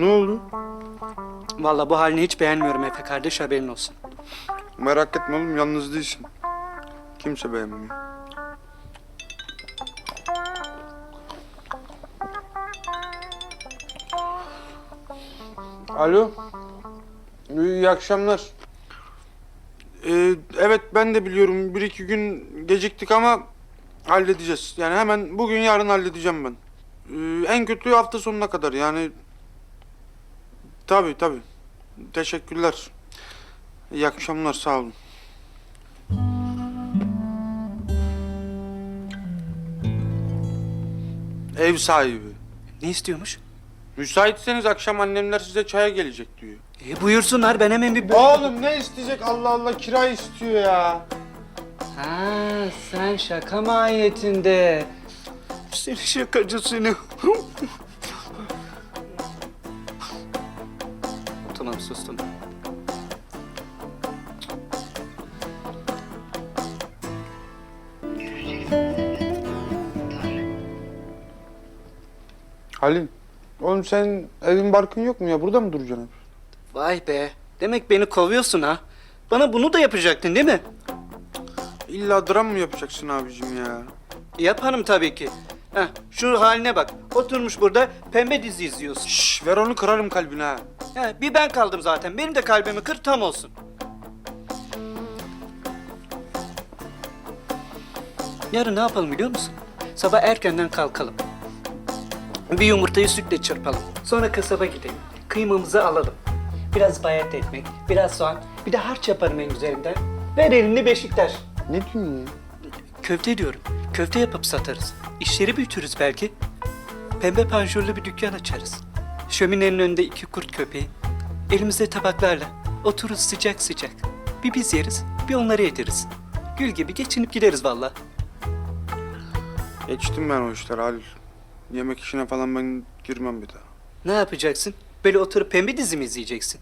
Ne oldu? Vallahi bu halini hiç beğenmiyorum Efe kardeş haberin olsun. Merak etme oğlum yalnız değilsin. Kimse beğenmiyor. Alo. İyi akşamlar. Ee, evet ben de biliyorum bir iki gün geciktik ama halledeceğiz. Yani hemen bugün yarın halledeceğim ben. Ee, en kötü hafta sonuna kadar yani. Tabii tabii. Teşekkürler. İyi akşamlar sağ olun. Ev sahibi. Ne istiyormuş? Müsaitseniz akşam annemler size çaya gelecek diyor. E, buyursunlar ben hemen bir... Oğlum ne isteyecek Allah Allah kira istiyor ya. Ha sen şaka mahiyetinde. Seni şakacı seni. Tamam sustum. Halil. Oğlum senin evin barkın yok mu ya? Burada mı duracaksın hep? Vay be. Demek beni kovuyorsun ha. Bana bunu da yapacaktın değil mi? İlla dram mı yapacaksın abicim ya? Yaparım tabii ki. Heh, şu haline bak. Oturmuş burada pembe dizi izliyorsun. Şş, ver onu kırarım kalbine ha. He, bir ben kaldım zaten. Benim de kalbimi kır tam olsun. Yarın ne yapalım biliyor musun? Sabah erkenden kalkalım. Bir yumurtayı sütle çırpalım. Sonra kasaba gidelim. Kıymamızı alalım. Biraz bayat ekmek, biraz soğan, bir de harç yaparım en güzelinden. Ver elini Beşiktaş. Ne diyorsun ya? Köfte diyorum. Köfte yapıp satarız. İşleri büyütürüz belki. Pembe panjurlu bir dükkan açarız. Şöminenin önünde iki kurt köpeği. Elimizde tabaklarla. Otururuz sıcak sıcak. Bir biz yeriz, bir onları yediririz. Gül gibi geçinip gideriz valla. Geçtim ben o işler Halil. Yemek işine falan ben girmem bir daha. Ne yapacaksın? Böyle oturup pembe dizi mi izleyeceksin?